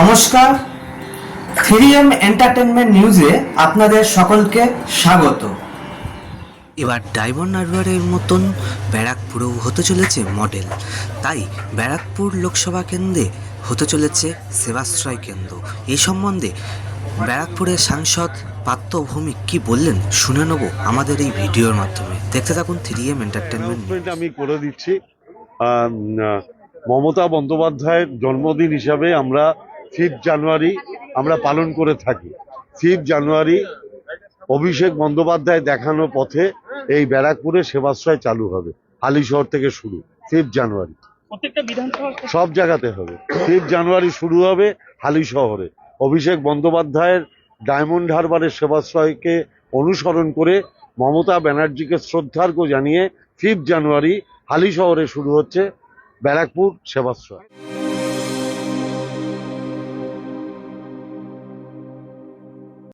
নমস্কার। Three M entertainment নিউজে আপনাদের সকলকে স্বাগত। এবার ডায়মন্ড হারবারের মতন ব্যারাকপুরেও হতে চলেছে মডেল। তাই ব্যারাকপুর লোকসভা কেন্দ্রে হতে চলেছে সেবাশ্রয় কেন্দ্র। এই সম্বন্ধে ব্যারাকপুরের সাংসদ পার্থ ভৌমিক কি বললেন শুনে নেব আমাদের এই ভিডিওর মাধ্যমে। দেখতে থাকুন থ্রি এম এন্টারটেনমেন্ট আমি করে দিচ্ছি। মমতা বন্দ্যোপাধ্যায়ের জন্মদিন হিসাবে আমরা ফিফথ জানুয়ারি আমরা পালন করে থাকি। ফিফথ জানুয়ারি অভিষেক বন্দ্যোপাধ্যায় দেখানো পথে এই ব্যারাকপুরে সেবাশ্রয় চালু হবে হালিশহর থেকে শুরু ফিফথ জানুয়ারি। সব জায়গাতে হবে। ফিফথ জানুয়ারি শুরু হবে হালি শহরে অভিষেক বন্দ্যোপাধ্যায়ের ডায়মন্ড হারবারের সেবাশ্রয়কে অনুসরণ করে মমতা ব্যানার্জিকে শ্রদ্ধার্ঘ্য জানিয়ে ফিফথ জানুয়ারি হালি শহরে শুরু হচ্ছে ব্যারাকপুর সেবাশ্রয়।